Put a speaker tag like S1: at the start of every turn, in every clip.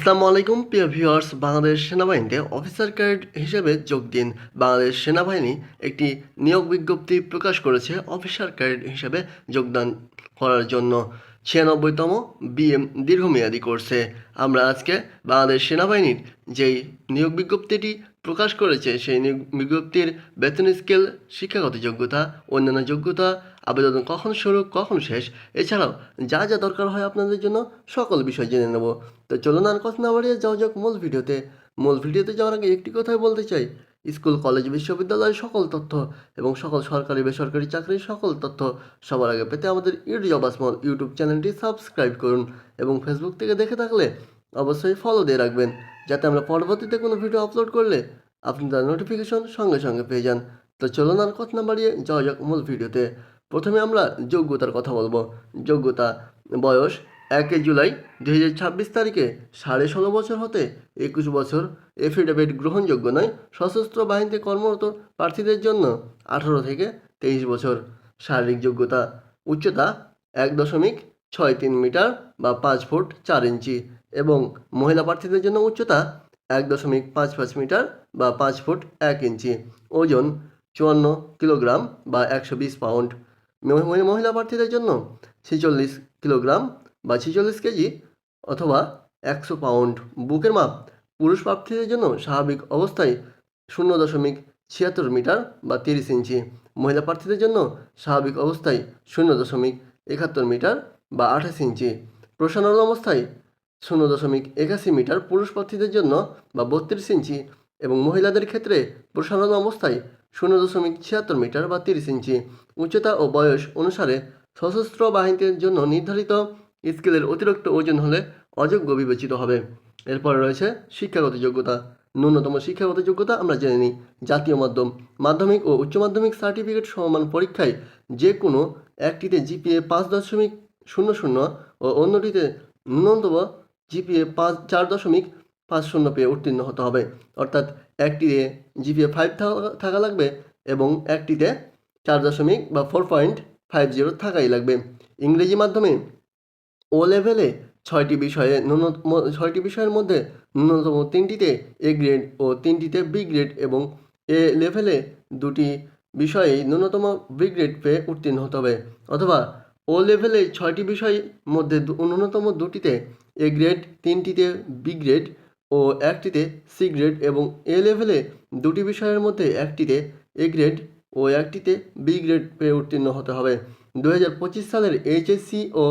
S1: আসসালামু আলাইকুম, প্রিয় ভিউয়ার্স, বাংলাদেশ সেনাবাহিনীতে অফিসার ক্যাডেট হিসেবে যোগ দিন বাংলাদেশ সেনাবাহিনী একটি নিয়োগ বিজ্ঞপ্তি প্রকাশ করেছে অফিসার ক্যাডেট হিসেবে যোগদান করার জন্য। ছিয়ানব্বইতম বিএম দীর্ঘমেয়াদী কোর্সে আমরা আজকে বাংলাদেশ সেনাবাহিনীর যেই নিয়োগ বিজ্ঞপ্তিটি প্রকাশ করেছে, সেই নিয়োগ বিজ্ঞপ্তির বেতন স্কেল, শিক্ষাগত যোগ্যতা, অন্যান্য যোগ্যতা আবেদন কখন শুরু, কখন শেষ? এছাড়াও, যা যা দরকার হয় আপনাদের জন্য, সকল বিষয় জেনে নেব। তো চলুন আর কথা না বাড়িয়ে যাওয়া যাক মূল ভিডিওতে। মূল ভিডিওতে যাওয়ার আগে একটি কথাই বলতে চাই। স্কুল, কলেজ বিশ্ববিদ্যালয়ের সকল তথ্য এবং সকল সরকারি, বেসরকারি চাকরির সকল তথ্য সবার আগে পেতে আমাদের ইউটিউব স্মল ইউটিউব চ্যানেলটি সাবস্ক্রাইব করুন এবং ফেসবুক থেকে দেখে থাকলে অবশ্যই ফলো দিয়ে রাখবেন, যাতে আমরা পরবর্তীতে কোনো ভিডিও আপলোড করলে আপনি তার নোটিফিকেশন সঙ্গে সঙ্গে পেয়ে যান। তো চলুন আর কথা না বাড়িয়ে যাওয়া যাক মূল ভিডিওতে। প্রথমে আমরা যোগ্যতার কথা বলব। যোগ্যতা, বয়স, একে জুলাই দুই হাজার ছাব্বিশ তারিখে সাড়ে ষোলো বছর হতে একুশ বছর। এফিডেভিট গ্রহণযোগ্য নয়। সশস্ত্র বাহিনীতে কর্মরত প্রার্থীদের জন্য আঠারো থেকে তেইশ বছর। শারীরিক যোগ্যতা, উচ্চতা এক দশমিক ছয় তিন মিটার বা পাঁচ ফুট চার ইঞ্চি এবং মহিলা প্রার্থীদের জন্য উচ্চতা এক দশমিক পাঁচ পাঁচ মিটার বা পাঁচ ফুট এক ইঞ্চি। ওজন চুয়ান্ন কিলোগ্রাম বা একশো বিশ পাউন্ড। মহিলা প্রার্থীদের জন্য ছেচল্লিশ কিলোগ্রাম বা ছেচল্লিশ কেজি অথবা একশো পাউন্ড বুকের মাপ পুরুষ প্রার্থীদের জন্য স্বাভাবিক অবস্থায় শূন্য দশমিক ছিয়াত্তর মিটার বা তিরিশ ইঞ্চি। মহিলা প্রার্থীদের জন্য স্বাভাবিক অবস্থায় শূন্য দশমিক একাত্তর মিটার বা আঠাশ ইঞ্চি। প্রসারণ অবস্থায় শূন্য দশমিক একাশি মিটার পুরুষ প্রার্থীদের জন্য বা বত্রিশ ইঞ্চি এবং মহিলাদের ক্ষেত্রে প্রসারণ অবস্থায় শূন্য দশমিক ছিয়াত্তর মিটার বা তিরিশ ইঞ্চি। উচ্চতা ও বয়স অনুসারে সশস্ত্র বাহিনীর জন্য নির্ধারিত স্কেলের অতিরিক্ত ওজন হলে অযোগ্য বিবেচিত হবে। এরপরে রয়েছে শিক্ষাগত যোগ্যতা। ন্যূনতম শিক্ষাগত যোগ্যতা আমরা জেনে নিই। জাতীয় মাধ্যম। মাধ্যমিক ও উচ্চ মাধ্যমিক সার্টিফিকেট সমমান পরীক্ষায় যে কোনো একটিতে জিপিএ পাঁচ দশমিক শূন্য শূন্য ও অন্যটিতে ন্যূনতম জিপিএ পাঁচ, চার দশমিক পাঁচ শূন্য পেয়ে উত্তীর্ণ হতে হবে। অর্থাৎ একটিতে জিপিএ ফাইভ থাকা লাগবে এবং একটিতে চার দশমিক বা ফোর পয়েন্ট ফাইভ জিরো থাকাই লাগবে। ইংরেজি মাধ্যমে ও লেভেলে ছয়টি বিষয়ে ন্যূনতম, ছয়টি বিষয়ের মধ্যে ন্যূনতম তিনটিতে এ গ্রেড ও তিনটিতে বি গ্রেড এবং এ লেভেলে দুটি বিষয়ে ন্যূনতম বি গ্রেড পেয়ে উত্তীর্ণ হতে হবে। অথবা ও লেভেলে ছয়টি বিষয়ের মধ্যে ন্যূনতম দুটিতে এ গ্রেড তিনটিতে বি গ্রেড ও একটিতে সি গ্রেড এবং এ লেভেলে দুটি বিষয়ের মধ্যে একটিতে এ গ্রেড ও একটিতে বি গ্রেড পেয়ে উত্তীর্ণ হতে হবে। দু হাজার পঁচিশ সালের এইচএসসি ও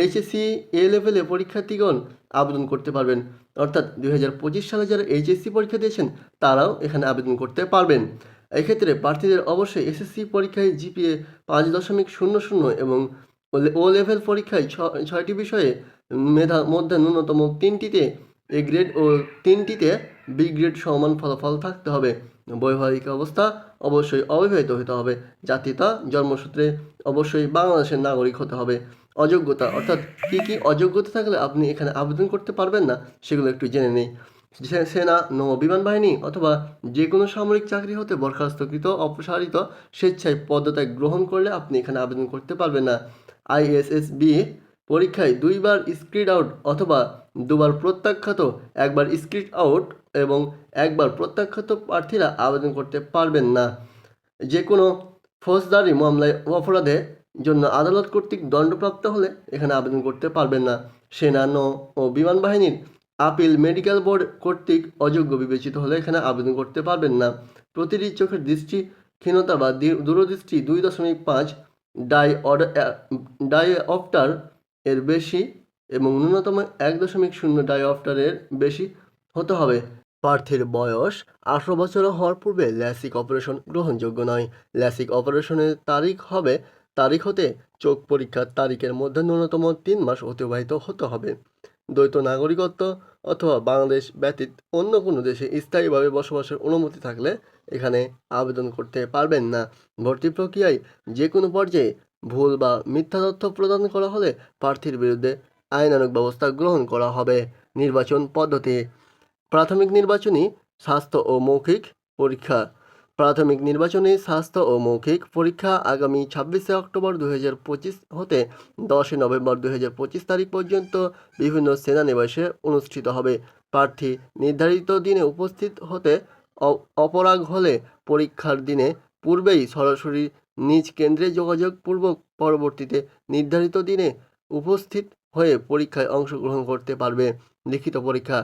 S1: এইচএসসি এ লেভেলে পরীক্ষার্থীগণ আবেদন করতে পারবেন। অর্থাৎ দুই হাজার পঁচিশ সালে যারা এইচএসসি পরীক্ষা দিয়েছেন, তারাও এখানে আবেদন করতে পারবেন। এক্ষেত্রে প্রার্থীদের অবশ্যই এসএসসি পরীক্ষায় জিপিএ পাঁচ দশমিক শূন্য শূন্য এবং ও লেভেল পরীক্ষায় ছ, ছয়টি বিষয়ে মেধা, মধ্যে ন্যূনতম তিনটিতে এ গ্রেড ও তিনটিতে বি গ্রেড সমান ফলাফল থাকতে হবে। বৈবাহিক অবস্থা অবশ্যই অবিবাহিত হতে হবে। জাতীয়তা জন্মসূত্রে অবশ্যই বাংলাদেশের নাগরিক হতে হবে। অযোগ্যতা, অর্থাৎ কী কী অযোগ্যতা থাকলে আপনি এখানে আবেদন করতে পারবেন না, সেগুলো একটু জেনে নেই। সেনা নৌ বিমান বাহিনী অথবা যে কোনো সামরিক চাকরি হতে বরখাস্তকৃত, অপসারিত, স্বেচ্ছায় পদত্যাগ গ্রহণ করলে আপনি এখানে আবেদন করতে পারবেন না। আইএসএসবি পরীক্ষায় দুইবার স্ক্রিড আউট অথবা দুবার প্রত্যাখ্যাত, একবার স্ক্রিড আউট এবং একবার প্রত্যাখ্যাত প্রার্থীরা আবেদন করতে পারবেন না। যে কোনো ফৌজদারি মামলায় অপরাধে জন্য আদালত কর্তৃক দণ্ডপ্রাপ্ত হলে এখানে আবেদন করতে পারবেন না। সেনা, নৌ ও বিমান বাহিনীর আপিল মেডিকেল বোর্ড কর্তৃক অযোগ্য বিবেচিত হলে এখানে আবেদন করতে পারবেন না। প্রতিটি চোখের দৃষ্টি ক্ষীণতা বা দূরদৃষ্টি দুই দশমিক পাঁচ ডাই ডাই অফটার এর বেশি এবং ন্যূনতম এক দশমিক শূন্য ডাই অফটারের বেশি হতে হবে। প্রার্থীর বয়স আঠারো বছর হওয়ার পূর্বে ল্যাসিক অপারেশন গ্রহণযোগ্য নয়। ল্যাসিক অপারেশনের তারিখ হবে, তারিখ হতে চোখ পরীক্ষার তারিখের মধ্যে ন্যূনতম তিন মাস অতিবাহিত হতে হবে। দ্বৈত নাগরিকত্ব অথবা বাংলাদেশ ব্যতীত অন্য কোনো দেশে স্থায়ীভাবে বসবাসের অনুমতি থাকলে এখানে আবেদন করতে পারবেন না। ভর্তি প্রক্রিয়ায় যে কোনো পর্যায়ে ভুল বা মিথ্যা তথ্য প্রদান করা হলে প্রার্থীর বিরুদ্ধে আইনানুগ ব্যবস্থা গ্রহণ করা হবে। নির্বাচন পদ্ধতি। প্রাথমিক নির্বাচনী স্বাস্থ্য ও মৌখিক পরীক্ষা। প্রাথমিক নির্বাচনী স্বাস্থ্য ও মৌখিক পরীক্ষা আগামী ছাব্বিশে অক্টোবর দু হাজার পঁচিশ হতে দশই নভেম্বর দু হাজার পঁচিশ তারিখ পর্যন্ত বিভিন্ন সেনানিবাসে অনুষ্ঠিত হবে। প্রার্থী নির্ধারিত দিনে উপস্থিত হতে অপরাগ হলে পরীক্ষার দিনে পূর্বেই সরাসরি নিজ কেন্দ্রে যোগাযোগপূর্বক পরবর্তীতে নির্ধারিত দিনে উপস্থিত হয়ে পরীক্ষায় অংশগ্রহণ করতে পারবে। লিখিত পরীক্ষা।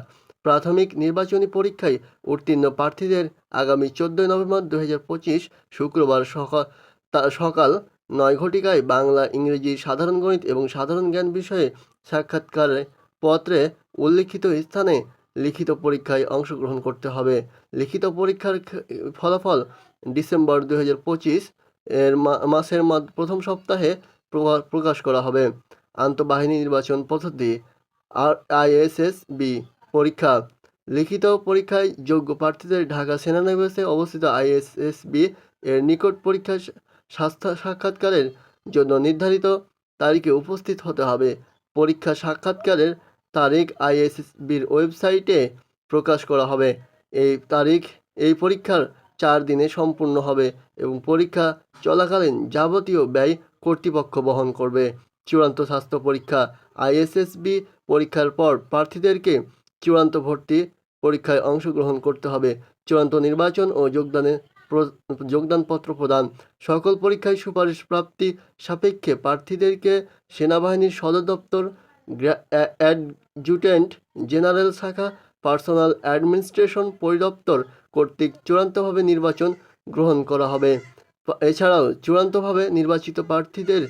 S1: প্রাথমিক নির্বাচনী পরীক্ষায় উত্তীর্ণ প্রার্থীদের আগামী চোদ্দোই নভেম্বর দু হাজার পঁচিশ শুক্রবার সকাল সকাল নয় ঘটিকায় বাংলা, ইংরেজি, সাধারণ গণিত এবং সাধারণ জ্ঞান বিষয়ে সাক্ষাৎকারে পত্রে উল্লিখিত স্থানে লিখিত পরীক্ষায় অংশগ্রহণ করতে হবে। লিখিত পরীক্ষার ফলাফল ডিসেম্বর দু হাজার পঁচিশ এর মাসের প্রথম সপ্তাহে প্রকা- প্রকাশ করা হবে। আন্তঃবাহিনী নির্বাচন পদ্ধতি, আর আইএসএস বি, পরীক্ষা। লিখিত পরীক্ষায় যোগ্য প্রার্থীদের ঢাকা সেনানিবাসে অবস্থিত আইএসএসবি এর নিকট পরীক্ষা স্বাস্থ্য সাক্ষাৎকারের জন্য নির্ধারিত তারিখে উপস্থিত হতে হবে। পরীক্ষা সাক্ষাৎকারের তারিখ আইএসএসবির ওয়েবসাইটে প্রকাশ করা হবে। এই তারিখ, এই পরীক্ষার চার দিনে সম্পূর্ণ হবে এবং পরীক্ষা চলাকালীন যাবতীয় ব্যয় কর্তৃপক্ষ বহন করবে। চূড়ান্ত স্বাস্থ্য পরীক্ষা আইএসএসবি পরীক্ষার পর প্রার্থীদেরকে চূড়ান্ত ভর্তি পরীক্ষায় অংশগ্রহণ করতে হবে। চূড়ান্ত নির্বাচন ও যোগদানে প্র- যোগদানপত্র প্রদান। সকল পরীক্ষায় সুপারিশ প্রাপ্তি সাপেক্ষে প্রার্থীদেরকে সেনাবাহিনীর সদর দপ্তর অ্যাডজুটেন্ট জেনারেল শাখা পার্সোনাল অ্যাডমিনিস্ট্রেশন পরিদপ্তর কর্তৃক চূড়ান্তভাবে নির্বাচন গ্রহণ করা হবে। এছাড়াও চূড়ান্তভাবে নির্বাচিত প্রার্থীদের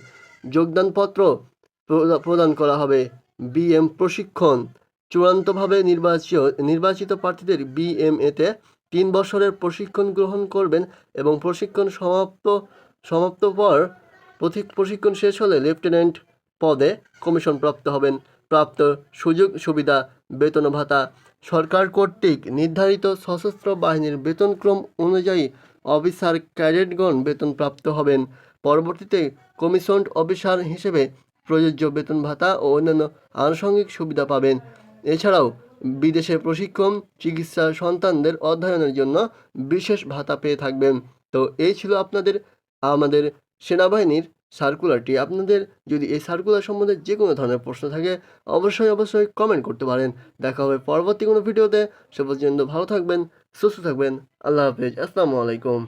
S1: যোগদানপত্র প্রদা- প্রদান করা হবে। বিএম প্রশিক্ষণ, চূড়ান্তভাবে নির্বাচিত নির্বাচিত প্রার্থীদের বিএমএতে তিন বছরের প্রশিক্ষণ গ্রহণ করবেন এবং প্রশিক্ষণ সমাপ্ত সমাপ্ত পর প্রশিক্ষণ শেষ হলে লেফটেন্যান্ট পদে কমিশন প্রাপ্ত হবেন। প্রাপ্ত সুযোগ, সুবিধা, বেতন ভাতা সরকার কর্তৃক নির্ধারিত সশস্ত্র বাহিনীর বেতনক্রম অনুযায়ী অফিসার ক্যাডেটগণ বেতনপ্রাপ্ত হবেন। পরবর্তীতে কমিশনড অফিসার হিসেবে প্রযোজ্য বেতন ভাতা ও অন্যান্য আনুষঙ্গিক সুবিধা পাবেন। এছাড়াও বিদেশে প্রশিক্ষণ, চিকিৎসা সন্তানদের অধ্যয়নের জন্য বিশেষ ভাতা পেয়ে থাকবেন। তো এই ছিল আপনাদের, আমাদের সেনাবাহিনীর সার্কুলারটি আপনাদের যদি এই সার্কুলার সম্বন্ধে যে কোনো ধরনের প্রশ্ন থাকে, অবশ্যই অবশ্যই কমেন্ট করতে পারেন। দেখা হবে পরবর্তী কোনো ভিডিওতে। সে পর্যন্ত ভালো থাকবেন, সুস্থ থাকবেন। আল্লাহ হাফেজ। আসসালামু আলাইকুম।